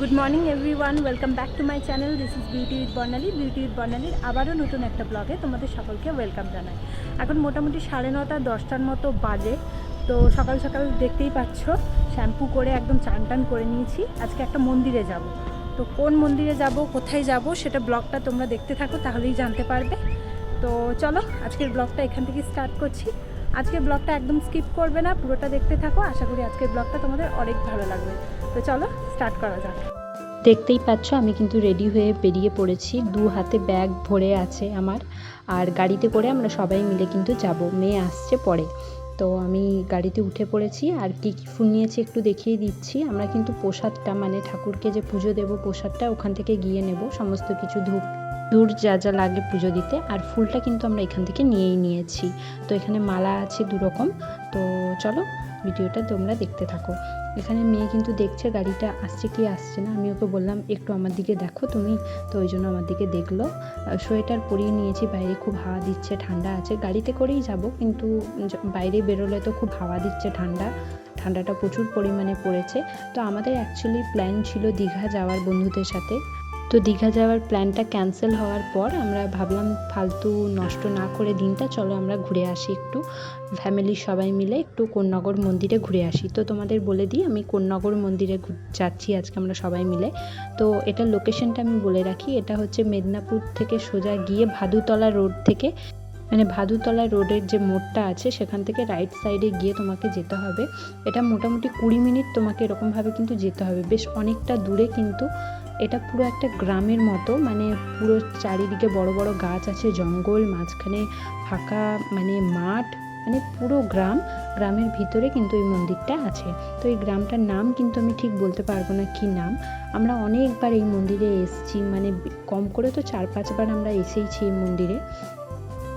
Good morning everyone welcome back to my channel this is beauty with Barnali beauty with বর্ণালীর আবারও নতুন একটা ব্লগে তোমাদের সকলকে ওয়েলকাম জানাই। এখন মোটামুটি সাড়ে নটা, দশটার মতো বাজে। তো সকাল সকাল দেখতেই পাচ্ছ, শ্যাম্পু করে একদম চান টান করে নিয়েছি। আজকে একটা মন্দিরে যাব। তো কোন মন্দিরে যাব, কোথায় যাব, সেটা ব্লগটা তোমরা দেখতে থাকো, তাহলেই জানতে পারবে। তো চলো, আজকের ব্লগটা এখান থেকে স্টার্ট করছি। আজকের ব্লগটা একদম স্কিপ করবে না, পুরোটা দেখতে থাকো। আশা করি আজকের ব্লগটা তোমাদের অনেক ভালো লাগবে। তো চলো, স্টার্ট করা যাক। দেখতেই পাচ্ছ, আমি কিন্তু রেডি হয়ে বেরিয়ে পড়েছি। দু হাতে ব্যাগ ভরে আছে আমার। আর গাড়িতে করে আমরা সবাই মিলে কিন্তু যাব। মেয়ে আসছে পরে। তো আমি গাড়িতে উঠে পড়েছি। আর কী কী ফুল নিয়েছি একটু দেখিয়ে দিচ্ছি। আমরা কিন্তু প্রসাদটা মানে ঠাকুরকে যে পুজো দেব প্রসাদটা ওখান থেকে গিয়ে নেব। সমস্ত কিছু ধূপ দূর যা যা লাগে পুজো দিতে, আর ফুলটা কিন্তু আমরা এখান থেকে নিয়েই নিয়েছি। তো এখানে মালা আছে দু রকম তো চলো ভিডিওটা তোমরা দেখতে থাকো। এখানে মেয়ে কিন্তু দেখছে, গাড়িটা আসছে কি আসছে না, আমি ওকে বললাম, একটু আমার দিকে দেখো তুমি। তো ওই জন্য আমার দিকে দেখল। সোয়েটার পরিয়ে নিয়েছি, বাইরে খুব হাওয়া দিচ্ছে, ঠান্ডা আছে। গাড়িতে করেই যাব, কিন্তু বাইরে বেরোলে তো খুব হাওয়া দিচ্ছে, ঠান্ডা। ঠান্ডাটা প্রচুর পরিমাণে পড়েছে। তো আমাদের অ্যাকচুয়ালি প্ল্যান ছিল দীঘা যাওয়ার বন্ধুদের সাথে। তো দীঘা যাওয়ার প্ল্যানটা ক্যান্সেল হওয়ার পর আমরা ভাবলাম ফালতু নষ্ট না করে দিনটা চলো আমরা ঘুরে আসি একটু। ফ্যামিলির সবাই মিলে একটু কোন্নগর মন্দিরে ঘুরে আসি। তো তোমাদের বলে দিই, আমি কোন্নগর মন্দিরে যাচ্ছি আজকে আমরা সবাই মিলে। তো এটার লোকেশনটা আমি বলে রাখি, এটা হচ্ছে মেদিনীপুর থেকে সোজা গিয়ে ভাদুতলা রোড থেকে মানে ভাদুতলা রোডের যে মোড়টা আছে, সেখান থেকে রাইট সাইডে গিয়ে তোমাকে যেতে হবে। এটা মোটামুটি কুড়ি মিনিট তোমাকে এরকমভাবে কিন্তু যেতে হবে। বেশ অনেকটা দূরে কিন্তু এটা পুরো একটা গ্রামের মতো মানে পুরো চারিদিকে বড় বড় গাছ আছে, জঙ্গল, মাঝখানে ফাঁকা মানে মাঠ মানে পুরো গ্রাম। গ্রামের ভিতরে কিন্তু এই মন্দিরটা আছে। তো এই গ্রামটার নাম কিন্তু আমি ঠিক বলতে পারব না কি নাম। আমরা অনেকবার এই মন্দিরে এসেছি মানে কম করে তো চার পাঁচবার আমরা এসেইছি এই মন্দিরে।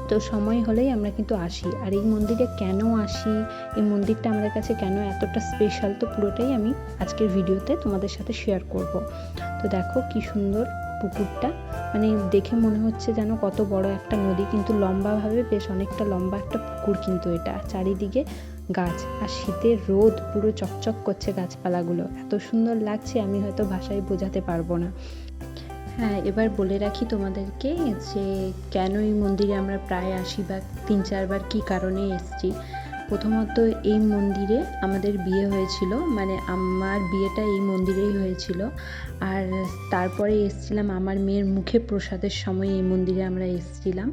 তো সময় হলেই আমরা কিন্তু আসি। আর এই মন্দিরে কেন আসি? এই মন্দিরটা আমাদের কাছে কেন এতটা স্পেশাল তো পুরোটাই আমি আজকের ভিডিওতে তোমাদের সাথে শেয়ার করব। তো দেখো কি সুন্দর পুকুরটা। মানে দেখে মনে হচ্ছে যেন কত বড় একটা নদী, কিন্তু লম্বাভাবে বেশ অনেকটা লম্বা একটা পুকুর কিন্তু এটা। চারিদিকে গাছ। আর শীতের রোদ পুরো চকচক করছে গাছপালাগুলো। এত সুন্দর লাগছে, আমি হয়তো ভাষায় বোঝাতে পারব না। হ্যাঁ এবার বলে রাখি তোমাদেরকে যে কেন এই মন্দিরে আমরা প্রায় আসি বা তিন চারবার কী কারণে এসছি। প্রথমত এই মন্দিরে আমাদের বিয়ে হয়েছিল মানে আমার বিয়েটা এই মন্দিরেই হয়েছিল। আর তারপরে এসছিলাম আমার মেয়ের মুখে প্রসাদের সময় এই মন্দিরে আমরা এসেছিলাম।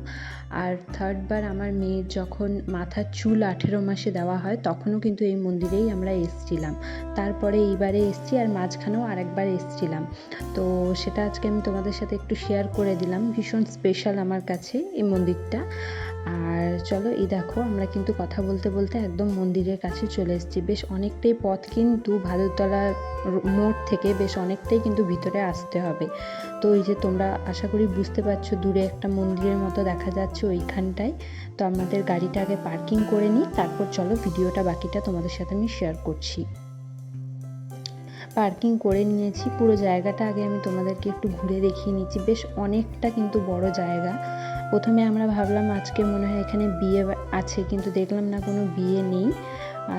আর থার্ডবার আমার মেয়ের যখন মাথার চুল আঠেরো মাসে দেওয়া হয়, তখনও কিন্তু এই মন্দিরেই আমরা এসেছিলাম। তারপরে এইবারে এসেছি আর মাঝখানেও আরেকবার এসেছিলাম। তো সেটা আজকে আমি তোমাদের সাথে একটু শেয়ার করে দিলাম। ভীষণ স্পেশাল আমার কাছে এই মন্দিরটা। আর চলো এই দেখো, আমরা কিন্তু কথা বলতে বলতে একদম মন্দিরের কাছে চলে এসেছি। বেশ অনেকটাই পথ কিন্তু ভাদুতলা মোড় থেকে বেশ অনেকটাই কিন্তু ভিতরে আসতে হবে। তো এই যে তোমরা আশা করি বুঝতে পারছ, দূরে একটা মন্দিরের মতো দেখা যাচ্ছে। ওইখানটায় তো আমাদের গাড়িটা আগে পার্কিং করে নিই, তারপর চলো ভিডিওটা বাকিটা তোমাদের সাথে আমি শেয়ার করছি। পার্কিং করে নিয়েছি, পুরো জায়গাটা আগে আমি তোমাদেরকে একটু ঘুরে দেখিয়ে নিচ্ছি। বেশ অনেকটা কিন্তু বড় জায়গা। প্রথমে আমরা ভাবলাম আজকে মনে হয় এখানে বিয়ে আছে, কিন্তু দেখলাম না কোনো বিয়ে নেই।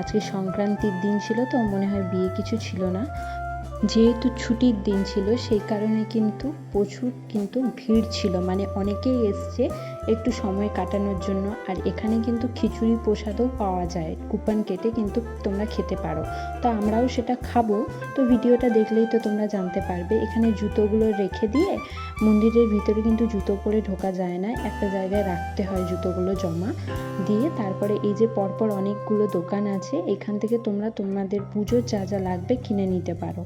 আজকে সংক্রান্তির দিন ছিল তো, মনে হয় বিয়ে কিছু ছিল না। যেহেতু ছুটির দিন ছিল, সেই কারণে কিন্তু প্রচুর কিন্তু ভিড় ছিল। মানে অনেকেই এসছে একটু সময় কাটানোর জন্য। আর এখানে কিন্তু খিচুড়ি প্রসাদও পাওয়া যায়। কুপন কেটে কিন্তু তোমরা খেতে পারো। তো আমরাও সেটা খাব। তো ভিডিওটা দেখলেই তো তোমরা জানতে পারবে। এখানে জুতোগুলো রেখে দিয়ে মন্দিরের ভিতরে কিন্তু জুতো পরে ঢোকা যায় না। একটা জায়গায় রাখতে হয় জুতোগুলো জমা দিয়ে। তারপরে এই যে পরপর অনেকগুলো দোকান আছে, এখান থেকে তোমরা তোমাদের পুজোর যা যা লাগবে কিনে নিতে পারো।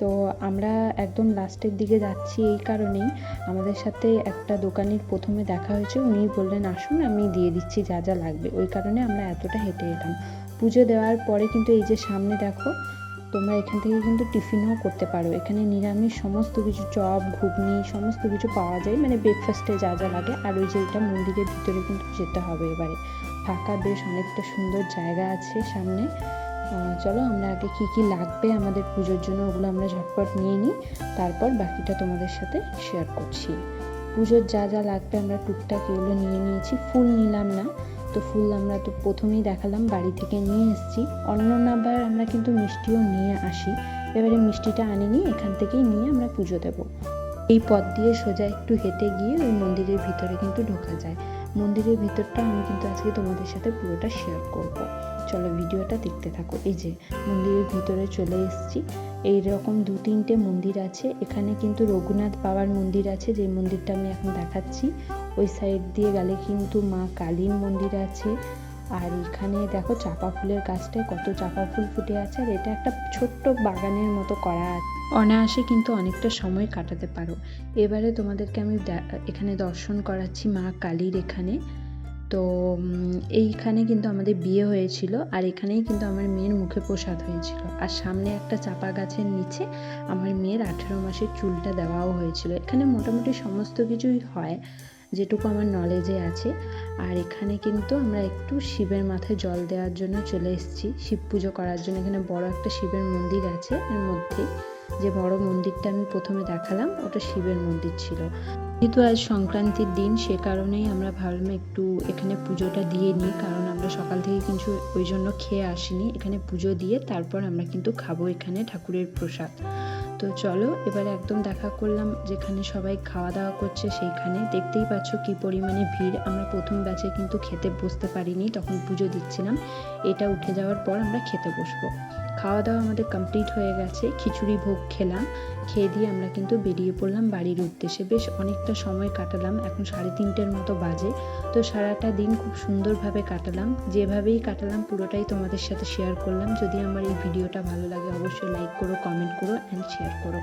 তো আমরা একদম লাস্টের দিকে যাচ্ছি এই কারণেই। আমাদের সাথে একটা দোকানির প্রথমে দেখা হয়েছে উনি বললেন, আসুন, আমি দিয়ে দিচ্ছি যা যা লাগবে। ওই কারণে আমরা এতটা হেঁটে এলাম। পুজো দেওয়ার পরে কিন্তু এই যে সামনে দেখো, তোমরা এখান থেকে কিন্তু টিফিনও করতে পারো। এখানে নিরামিষ সমস্ত কিছু, চপ, ঘুগনি, সমস্ত কিছু পাওয়া যায়। মানে ব্রেকফাস্টে যা যা লাগে। আর ওই যে এটা মন্দিরের ভিতরে কিন্তু যেতে হবে এবারে। ফাঁকা বেশ অনেকটা সুন্দর জায়গা আছে সামনে। চলো আমরা আগে কি কি লাগবে আমাদের পুজোর জন্য, ওগুলো আমরা ঝটপট নিয়ে নিই। তারপর বাকিটা তোমাদের সাথে শেয়ার করছি। পুজোর যা যা লাগবে আমরা টুকটাক এগুলো নিয়ে নিয়েছি। ফুল নিলাম না, তো ফুল আমরা তো প্রথমেই দেখালাম, বাড়ি থেকে নিয়ে এসেছি। অন্যবার আমরা কিন্তু মিষ্টিও নিয়ে আসি। এবারে মিষ্টিটা আনিনি, এখান থেকেই নিয়ে আমরা পুজো দেবো। এই পথ দিয়ে সোজা একটু হেঁটে গিয়ে ওই মন্দিরের ভিতরে কিন্তু ঢোকা যায়। মন্দিরের ভিতরটা আমি কিন্তু আজকে তোমাদের সাথে পুরোটা শেয়ার করব। চলো ভিডিওটা দেখতে থাকো। এই যে মন্দিরের ভিতরে চলে এসেছি। এই রকম দু তিনটে মন্দির আছে। এখানে কিন্তু রঘুনাথ বাবার মন্দির আছে, যে মন্দিরটা আমি এখন দেখাচ্ছি। ওই সাইড দিয়ে গেলে কিন্তু মা কালীর মন্দির আছে। আর এখানে দেখো চাপা ফুলের গাছটায় কত চাপা ফুল ফুটে আছে। আর এটা একটা ছোট্ট বাগানের মতো করা আছে অনায়াসে কিন্তু অনেকটা সময় কাটাতে পারো। এবারে তোমাদেরকে আমি এখানে দর্শন করাচ্ছি মা কালীর এখানে। তো এইখানে কিন্তু আমাদের বিয়ে হয়েছিল আর এখানেই কিন্তু আমার মেয়ের মুখে প্রসাদ হয়েছিল। আর সামনে একটা চাপা গাছের নিচে আমার মেয়ের আঠেরো মাসের চুলটা দেওয়াও হয়েছিল। এখানে মোটামুটি সমস্ত কিছুই হয়, যেটুকু আমার নলেজে আছে। আর এখানে কিন্তু আমরা একটু শিবের মাথায় জল দেওয়ার জন্য চলে এসেছি, শিব পুজো করার জন্য। এখানে বড় একটা শিবের মন্দির আছে, এর মধ্যে যে বড় মন্দিরটা আমি প্রথমে দেখালাম, ওটা শিবের মন্দির ছিল। যেহেতু আজ সংক্রান্তির দিন, সে কারণেই আমরা ভাবলাম একটু এখানে পুজোটা দিয়ে নিই, কারণ আমরা সকাল থেকে কিন্তু ওই জন্য খেয়ে আসিনি। এখানে পুজো দিয়ে তারপর আমরা কিন্তু খাব এখানে ঠাকুরের প্রসাদ। তো চলো, এবারে একদম দেখা করলাম যেখানে সবাই খাওয়া দাওয়া করছে, সেইখানে। দেখতেই পাচ্ছ কি পরিমাণে ভিড়। আমরা প্রথম ব্যাচে কিন্তু খেতে বসতে পারিনি, তখন পুজো দিচ্ছিলাম। এটা উঠে যাওয়ার পর আমরা খেতে বসবো। খাওয়া দাওয়া আমাদের কমপ্লিট হয়ে গেছে, খিচুড়ি ভোগ খেলাম, খেয়ে দিয়ে আমরা কিন্তু বেরিয়ে পড়লাম বাড়ির উদ্দেশ্যে। বেশ অনেকটা সময় কাটালাম, এখন সাড়ে তিনটের মতো বাজে। তো সারাটা দিন খুব সুন্দরভাবে কাটালাম, যেভাবেই কাটালাম পুরোটাই তোমাদের সাথে শেয়ার করলাম। যদি আমার এই ভিডিওটা ভালো লাগে, অবশ্যই লাইক করো কমেন্ট করো অ্যান্ড শেয়ার করো।